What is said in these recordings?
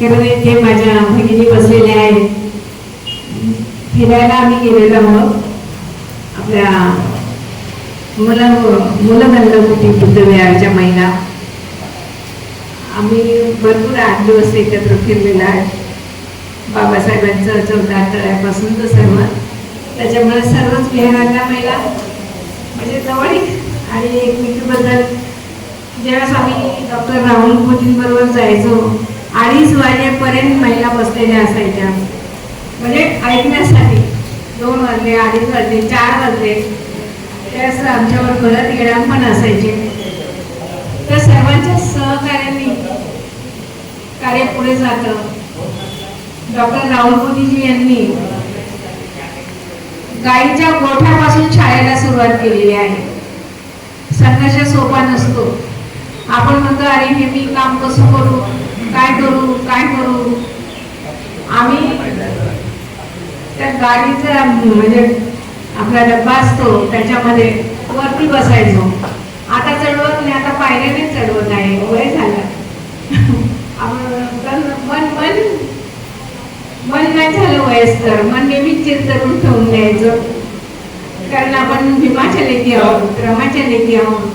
कारण इथे माझ्या भगिनी बसलेल्या आहेत फिरायला आम्ही गेलेलो आहोत. आपल्या मुलं मुलं गंधकुटी बुद्धविहाराच्या महिला. आम्ही भरपूर आठ दिवस एकत्र फिरलेलो आहे. बाबासाहेबांचं चौदा तळ्यापासून सर्व. त्याच्यामुळे सर्वच विहारातल्या महिला म्हणजे जवळीक आणि एकमेकीबद्दल ज्यावेळेस आम्ही डॉक्टर राहुल मोदींबरोबर जायचो अडीच वाजेपर्यंत महिला बसलेल्या असायच्या. म्हणजे ऐकण्यासाठी. दोन वाजले अडीच वाजले चार वाजले. त्यास आमच्यावर परत येणार पण असायचे. तर सर्वांच्या सहकार्याने कार्य पुढे जातं. डॉक्टर राहुल मोदीजी यांनी गायीच्या गोठ्यापासून शाळेला सुरुवात केलेली आहे. संघर्ष सोपा नसतो. आपण म्हणतो अरे हे मी काम कसं करू? काय करू काय करू? आम्ही त्या गाडीचा म्हणजे आपला डब्बा असतो त्याच्यामध्ये वरती बसायचो. आता चढवत नाही आता पायऱ्याने चढवत आहे वय झालं. मन मन मन नाही झालं वयस्कर? मन नेहमीच चिरतरून ठेवून द्यायचं. कारण आपण भीमाच्या लेखी आहोत रमाच्या लेखी आहोत.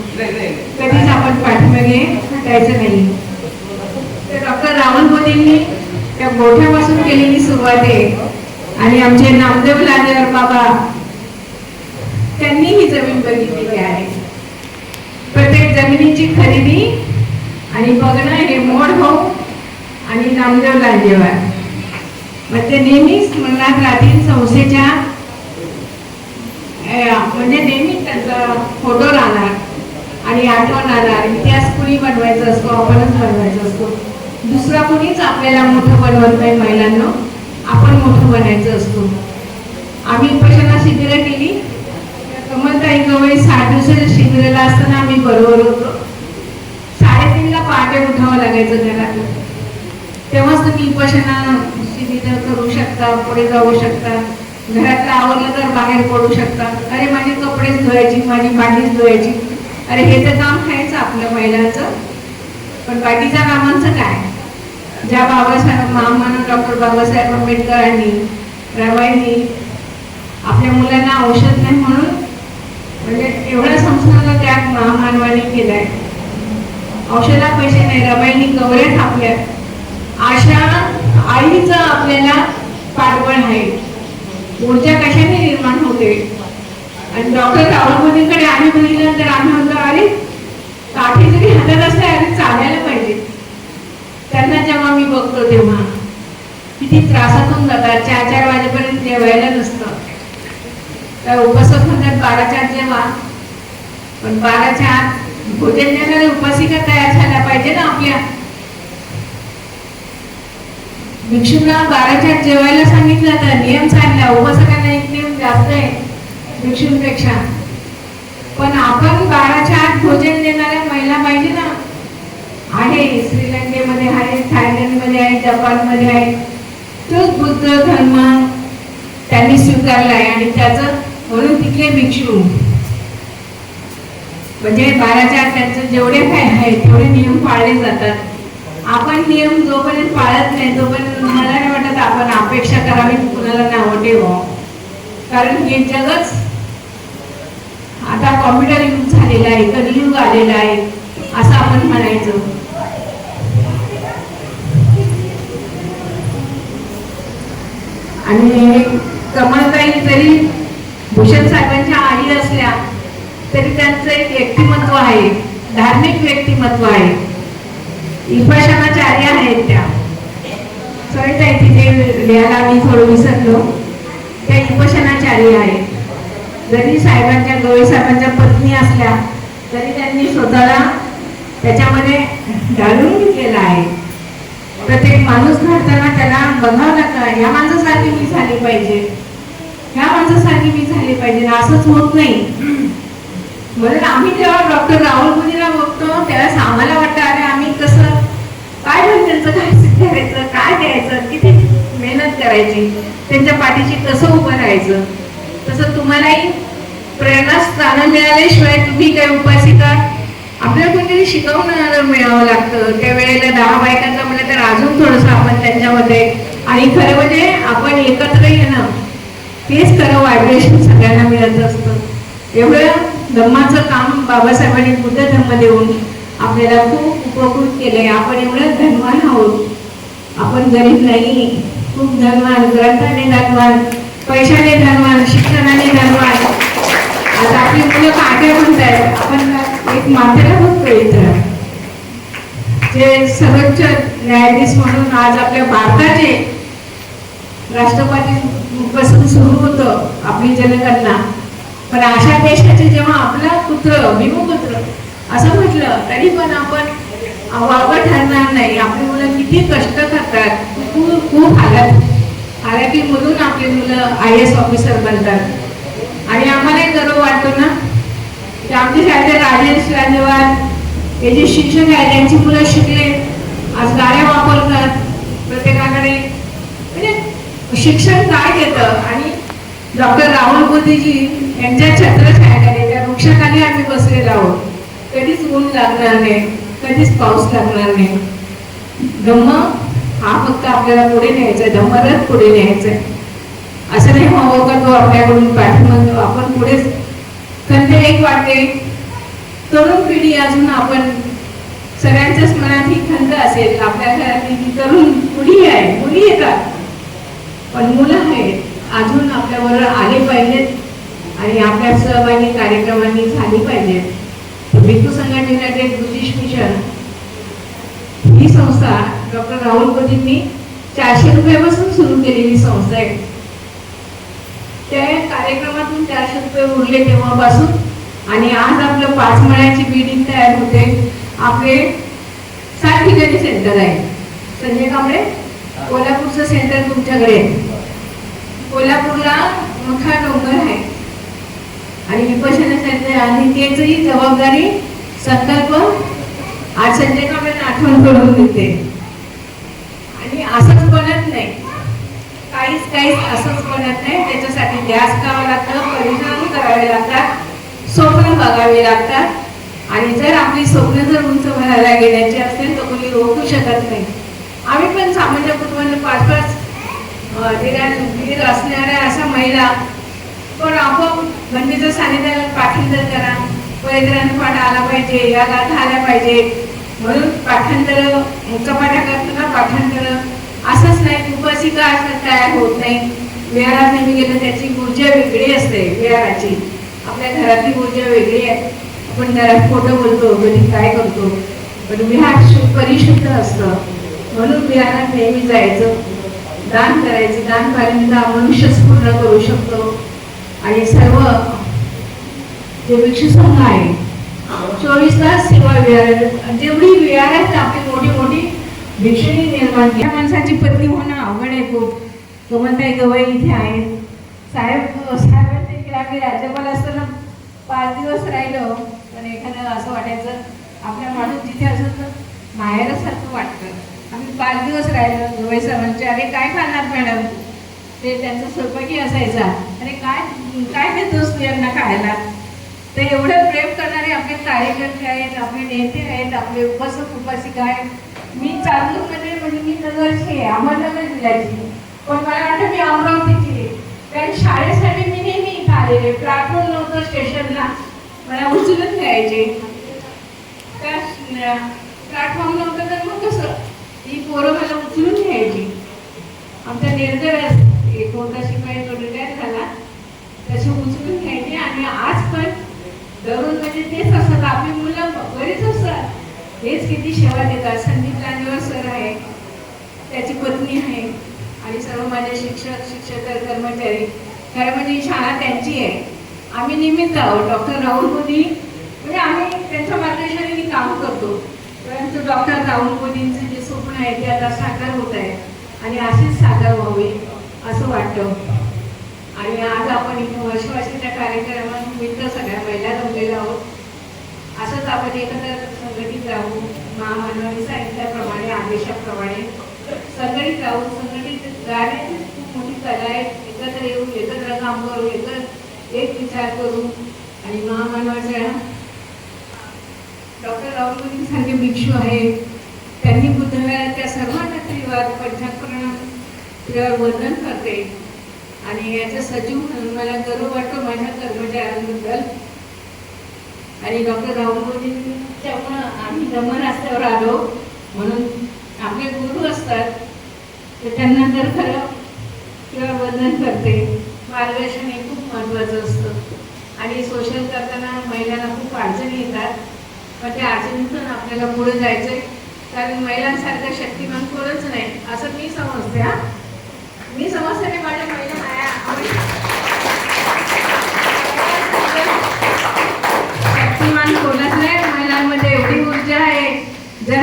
कधीच आपण पाठीमागे हटायचं नाही. तर डॉक्टर त्या गोठ्यापासून केलेली सुरुवात आहे. आणि आमचे नामदेव लादेवर बाबा त्यांनी ही जमीन बघितलेली आहे. प्रत्येक जमिनीची खरेदी आणि बघणं हे मोड हो आणि नामदेव लांजेवार मग ते म्हणजे नेहमीच स्मरणात राहतील संस्थेच्या म्हणजे नेहमी त्यांचा फोटो राहणार आणि आठवण राहणार. इतिहास कुणी बनवायचा असतो आपणच बनवायचा असतो. दुसरा कोणीच आपल्याला मोठं बनवत नाही महिलांना. आपण मोठं बनायचं असतो. आम्ही उपोषणा शिबिरं केली. कमलताई गवळी साठ दिवसाच्या शिबिराला असताना आम्ही बरोबर होतो. साडेतीनला पहाटे उठावं लागायचं घरात तेव्हाच तुम्ही उपोषणा शिबिर करू शकता पुढे जाऊ शकता. घरातलं आवडलं तर बाहेर पडू शकता. अरे माझे कपडेच धुवायची माझी भांडीच धुवायची. अरे हे तर काम खायचं आपलं महिलांचं. पण बाकीच्या कामांचं काय? ज्या बाबासाहेब महामानव डॉक्टर बाबासाहेब आंबेडकरांनी रमाईंनी आपल्या मुलांना औषध नाही म्हणून म्हणजे एवढ्या संस्थांना त्याग महामानवाने केलाय. औषधा पैसे नाही रमाईंनी कवरे थापल्या अशा आईचं आपल्याला पाठबळ आहे. ऊर्जा कशाने निर्माण होते? आणि डॉक्टर राहुल मोदींकडे आम्ही बघितलं तर आम्ही म्हणतो अरे काठी जरी हातात असल्या अरे चालायला पाहिजे. त्यांना जेव्हा मी बघतो तेव्हा किती त्रासातून जातात. चार चार वाजेपर्यंत जेवायला नसतं. तर उपसक म्हणतात बाराच्या आत जेव्हा पण बाराच्या आत भोजन देणाऱ्या उपासिका तयार झाल्या पाहिजे ना आपल्या. भिक्षूंना बाराच्या आत जेवायला सांगितलं तर नियम सांगला उपासकांना एक नियम जास्त आहे भिक्षूंपेक्षा. पण आपण बाराच्या आत भोजन देणाऱ्या महिला पाहिजे ना. आहे श्रीलंकेमध्ये आहे जपानमध्ये आहे. तोच बुद्ध धर्म त्यांनी स्वीकारला आहे आणि त्याचं म्हणून तिथले भिक्षू. म्हणजे बाराच्या आत त्यांचे जेवढे काय आहे तेवढे नियम पाळले जातात. आपण नियम जोपर्यंत पाळत नाही तोपर्यंत मला नाही वाटत? आपण अपेक्षा करावी कुणाला नाव ठेवावं? कारण हे जगच आता कॉम्प्युटर युग झालेला आहे कलियुग आलेला आहे असं आपण म्हणायचं. आणि कमळताई जरी भूषण साहेबांच्या आई असल्या तरी त्यांचं एक व्यक्तिमत्व आहे धार्मिक व्यक्तिमत्व आहे. विपशनाचार्य आहेत त्या. सविताई तिथे लिहायला मी थोडं विसरलो. त्या विपशनाचार्य आहेत. जरी साहेबांच्या गवळी साहेबांच्या पत्नी असल्या तरी त्यांनी स्वतःला त्याच्यामध्ये घालून घेतलेला आहे. प्रत्येक माणूस घडताना त्याला बघावं लागतं ह्या माणसासारखी मी झाली पाहिजे. ह्या माणसासारखी मी झाली पाहिजे. असंच होत नाही. म्हणून आम्ही जेव्हा डॉक्टर राहुल मोदीला बघतो त्यावेळेस आम्हाला वाटतं अरे आम्ही कसं काय पण त्यांचं? काय करायचं? काय द्यायचं? किती मेहनत करायची? त्यांच्या पाठीशी कसं उभं राहायचं? तसं तुम्हालाही प्रेरणास्थानं मिळाल्याशिवाय तुम्ही काय उपासिका आपल्याला कोणतरी शिकवणार मिळावं लागतं. त्या वेळेला दहा बायकांचं म्हणलं तर अजून थोडंसं आपण त्यांच्यामध्ये आणि खरं म्हणजे आपण एकत्र येणं तेच खरं व्हायब्रेशन सगळ्यांना मिळत असतं. एवढं धम्माचं काम बाबासाहेबांनी बुद्ध धम्म देऊन आपल्याला खूप उपकृत केलंय. आपण एवढं धनवान आहोत. आपण गरीब नाही. खूप धनवान ग्रंथाने धनवान पैशाने धनवान शिक्षणाने धनवान. आता आपली मुलं काय म्हणतायत. आपण एक मातेला बघतो इथं जे सर्वोच्च न्यायाधीश म्हणून आज आपल्या भारताचे राष्ट्रपती पासून सुरू होतं आपली जनगणना पण अशा देशाचे जेव्हा आपला पुत्र भीमपुत्र असं म्हटलं तरी पण आपण वावगं ठरणार नाही. आपली मुलं किती कष्ट करतात खूप खूप हालत. म्हणून आपली मुलं आय एस ऑफिसर बनतात. आणि आम्हाला गर्व वाटतो ना की आमच्या राजेश राजेवान हे जे शिक्षक आहेत त्यांची मुलं शिकले. आज गाड्या वापरतात प्रत्येकाकडे. म्हणजे शिक्षण काय देतं? आणि डॉक्टर राहुल मोदीजी यांच्या छत्रछायाखाली त्या वृक्षाखाली आम्ही बसलेलो आहोत. कधीच ऊन लागणार नाही कधीच पाऊस लागणार नाही. धम्म हा फक्त आपल्याला पुढे न्यायचा आहे. धम्मरथ पुढे न्यायचा आहे. असं नाही हो का तो आपल्याकडून पाठीमागे? आपण पुढेच खंत एक वाटते तरुण पिढी अजून आपण सगळ्यांच्याच मनात ही खंत असेल. आपल्या घरातली जी तरुण मुली आहे. मुली येतात. पण मुलं आहेत. अजून आपल्याबरोबर आले पाहिजेत. आणि आपल्या सहभागी कार्यक्रमांनी झाली पाहिजेत. भिक्खू संघटनेचे ब्रिटिश मिशन. ही संस्था डॉक्टर राहुल मोदींनी चारशे रुपयापासून सुरू केलेली संस्था आहे. त्या कार्यक्रमातून चारशे रुपये उरले तेव्हापासून. आणि आज आपलं पाच मळ्याची बिल्डिंग तयार होते. आपले सात ठिकाणी सेंटर आहे. संजय कांबळे कोल्हापूरचं सेंटर तुमच्याकडे. कोल्हापूरला मोठा डोंगर आहे. आणि विपशना सेंटर आणि त्याचही जबाबदारी संकल्प आज संजय कांबळे आठवण करून देते. आणि असंच बनत नाही. काहीच काहीच असंच बनत नाही. त्याच्यासाठी ध्यास करावं लागतं परिश्रम करावे लागतात स्वप्न बघावे लागतात. आणि जर आपली स्वप्न जर उंच भरायला गेल्याची असतील तर कोणी रोखू शकत नाही. आम्ही पण सामान्य कुटुंबाने पाच पाच असणाऱ्या अशा महिला पण आपोआप बंदीचं सानिध्याला पाठांतर करा. परिग्रहण पाठ आला पाहिजे या गाथा आल्या पाहिजे. म्हणून पाठांतर चपाट्या करताना पाठांतर असंच नाही उपासिका असं तयार होत नाही? विहारात नेहमी गेलं त्याची ऊर्जा वेगळी असते विहाराची. आपल्या घरातली ऊर्जा वेगळी आहे. आपण घरात खोटं बोलतो कधी काय करतो? पण विहार परिशुद्ध असतं. म्हणून विहारात नेहमी जायचं. दान करायचं. दान पर्यंत मनुष्यच पूर्ण करू शकतो. आणि सर्व जे विक्षसंघ आहे चोवीस तास सेवा विहार जेवढी विहार आहेत आपली मोठी मोठी भीषणी निर्माण केली. माणसाची पत्नी होणं अवघड आहे खूप. कमलताई गवई इथे आहेत साहेब साहेब देखील आम्ही राज्यपाल असताना पाच दिवस राहिलो पण एखादं असं वाटायचं आपल्या माणूस जिथे असं तर माहेरसारखं वाटतं. आम्ही पाच दिवस राहिलो. गवई साहेबांचे अरे काय खाणार मॅडम? ते त्यांचा स्वयंपाकी असायचा. अरे काय काय देतोस तू यांना खायला? ते एवढं प्रेम करणारे आपले कार्यकर्ते आहेत आपले नेते आहेत आपले उपासक उपासिका आहेत मी चांदूरमध्ये म्हणजे मी नगरची आहे अहमदनगर जिल्ह्याची. पण मला वाटतं मी अमरावतीची. आहे कारण शाळेसाठी मी नेहमी इथं आलेले. प्लॅटफॉर्म नव्हतं स्टेशनला. मला उचलून न्यायचे. त्या प्लॅटफॉर्म नव्हतं तर मग कसं? ही पोरं मला उचलून घ्यायची आमचा निर्दय एक मोठा शिपाई तो रिटायर झाला तसे उचलून घ्यायचे आणि आज पण दररोज म्हणजे तेच असतात. आपली मुलं बरीच असतात. हेच किती सेवा देतात संदीप लांडेवर सर आहे. त्याची पत्नी आहे. आणि सर्व माझे शिक्षक शिक्षक कर्मचारी. खरं म्हणजे ही शाळा त्यांची आहे. आम्ही निमित्त आहोत. डॉक्टर राहुल मोदी म्हणजे आम्ही त्यांच्या मार्गदर्शनाने काम करतो. परंतु डॉक्टर राहुल मोदींचं जे स्वप्न आहे ते आता साकार होत आहे. आणि असेच साकार व्हावे असं वाटतं. आणि आज आपण इथे वर्षवासीच्या कार्यक्रमानिमित्त सगळ्या महिला जमलेल्या आहोत. असंच आपण एकत्र संघटित राहून महामानवाने सांगितल्याप्रमाणे आदेशाप्रमाणे संघटित राहून संघटित राहण्याची खूप मोठी कला आहे. एकत्र येऊन एकत्र काम करू एकत्र एक विचार करू आणि महामानवाच्या डॉक्टर राहुल सारखे भिक्षू आहेत त्यांनी बुद्धव्या त्या सर्वांना नत्रीवर पंचाकरण त्यावर वंदन करते. आणि याचा सजीव म्हणून मला गर्व वाटतो माझ्या कर्मचाऱ्यांबद्दल. आणि डॉक्टर राहुल मोदींच्यामुळं आम्ही दमन रस्त्यावर आलो. म्हणून आपले गुरु असतात. तर त्यांना तर खरं किंवा वंदन करते. मार्गदर्शन हे खूप महत्त्वाचं असतं. आणि सोशल करताना महिलांना खूप अडचणी येतात. पण त्या अडचणीतून आपल्याला पुढे जायचं आहे कारण महिलांसारखं शक्तिमान कोणच नाही असं मी समजते हा.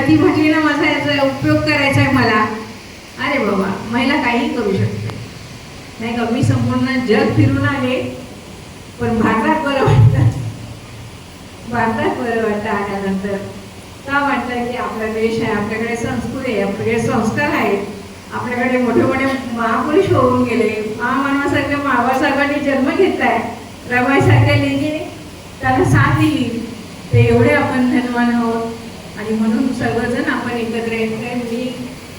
ती म्हटली ना माझा याचा उपयोग करायचा आहे मला? अरे बाबा महिला काही करू शकते. नाही का मी संपूर्ण जग फिरून आले पण भारतात बरं वाटतं. भारतात बरं वाटतं आल्यानंतर. का वाटतं की आपला देश आहे आपल्याकडे संस्कृती आहे आपल्याकडे संस्कार आहेत आपल्याकडे मोठे मोठे महापुरुष होऊन गेले महामानवासारख्या बाबासाहेबांनी जन्म घेतलाय रमाईसारख्या लेडीने त्याला साथ दिली ते एवढे आपण धनवान आहोत. आणि म्हणून सर्वजण आपण एकत्र येतोय. मी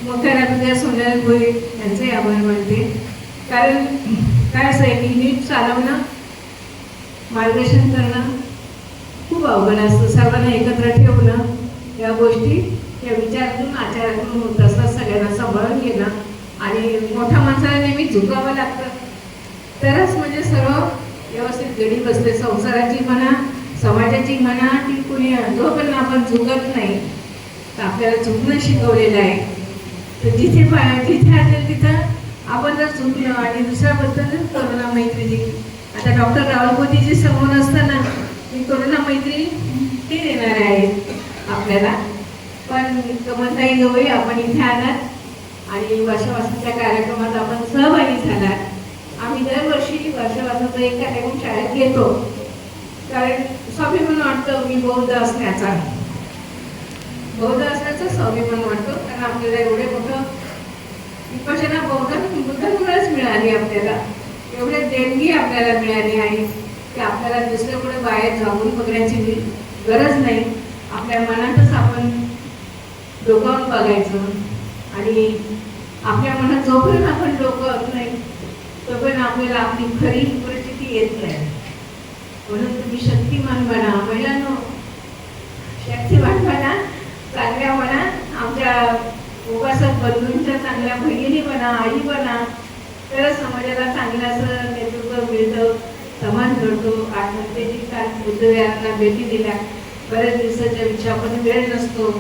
मोठ्या राजा सोनल भोई यांचे आभार मानते कारण काय असं आहे की नीट चालवणं मार्गदर्शन करणं खूप अवघड असतं. सर्वांना एकत्र ठेवणं या गोष्टी या विचारातून आचारातून होत असतात. सगळ्यांना सांभाळून घेणं आणि मोठ्या माणसाला नेहमी झुकावं लागतं. तरच म्हणजे सर्व व्यवस्थित गडी बसते संसाराची म्हणा समाजाची म्हणा ती कुणी जोपर्यंत आपण झुकत नाही तर आपल्याला झुकणं शिकवलेलं आहे. तर जिथे जिथे असेल तिथं आपण जर चुकलो आणि दुसऱ्याबद्दल करोना मैत्री आता डॉक्टर राहुल मोदीजी समोर असताना मी करोना मैत्री ते देणार आहे आपल्याला. पण कमलताई गवई आपण इथे आलात आणि वर्षवासाच्या कार्यक्रमात आपण सहभागी झालात. आम्ही दरवर्षी वर्षवासाचा एक कार्यक्रम शाळेत घेतो. कारण स्वाभिमान वाटतं मी बौद्ध असण्याचा बौद्ध असण्याचा स्वाभिमान वाटतो. कारण आपल्याला एवढे मोठं विपशना बौद्ध बुद्धामुळेच मिळाली आपल्याला. एवढे देणगी आपल्याला मिळाली आहे की आपल्याला दुसऱ्याकडे बाहेर जाऊन बघण्याची गरज नाही. आपल्या मनातच आपण डोकावून बघायचं. आणि आपल्या मनात जोपर्यंत आपण डोकावत नाही तोपर्यंत आपल्याला आपली खरी परिस्थिती येत नाही. म्हणून तुम्ही शक्तिमान बना. महिलांनो शक्तिमान बना चांगल्या म्हणा आमच्या उपासक बंधूंच्या चांगल्या बहिणी बना आई बना. तरच समाजाला चांगलं असं नेतृत्व मिळतं समाज घडतो. आत्महत्येची काल बुद्धविहारांना भेटी दिल्या. बऱ्याच दिवसाच्या विचार पण वेळ नसतो.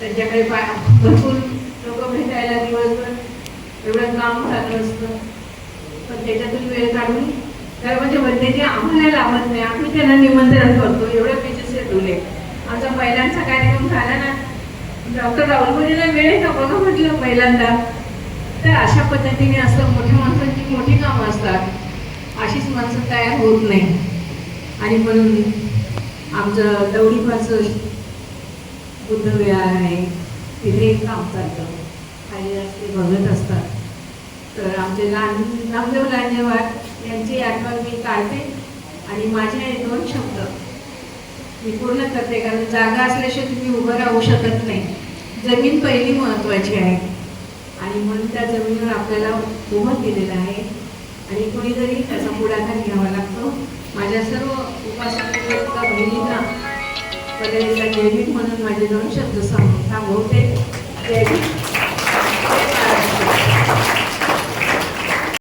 त्यांच्याकडे पा भरपूर लोक भेटायला दिवसभर एवढं काम चालू असतं पण त्याच्यातून वेळ काढून तर म्हणजे म्हणते जे आम्हाला लावत नाही आम्ही त्यांना निमंत्रण करतो एवढे पेजेस शेड्यूल आमचा महिलांचा कार्यक्रम झाला ना डॉक्टर राहुल मुलीला वेळ आहे बघा? म्हटलं पहिल्यांदा. तर अशा पद्धतीने असं मोठ्या माणसांची मोठी कामं असतात. अशीच माणसं तयार होत नाही. आणि म्हणून आमचं दौडीपाचं बुद्ध विहार आहे तिथे काम चालतं. काही ते बघत असतात. तर आमचे लहान नामदेव लांजेवाड यांची आठवण मी काढते आणि माझे हे दोन शब्द मी पूर्ण करते कारण जागा असल्याशिवाय तुम्ही उभं राहू शकत नाही. जमीन पहिली महत्त्वाची आहे. आणि म्हणून त्या जमिनीवर आपल्याला उभं केलेलं आहे. आणि कुणीतरी त्याचा पुढाकार घ्यावा लागतो. माझ्या सर्व उपासना बहिणींना पदवीचा जैविक म्हणून माझे दोन शब्द सांग बहुतेक जैविक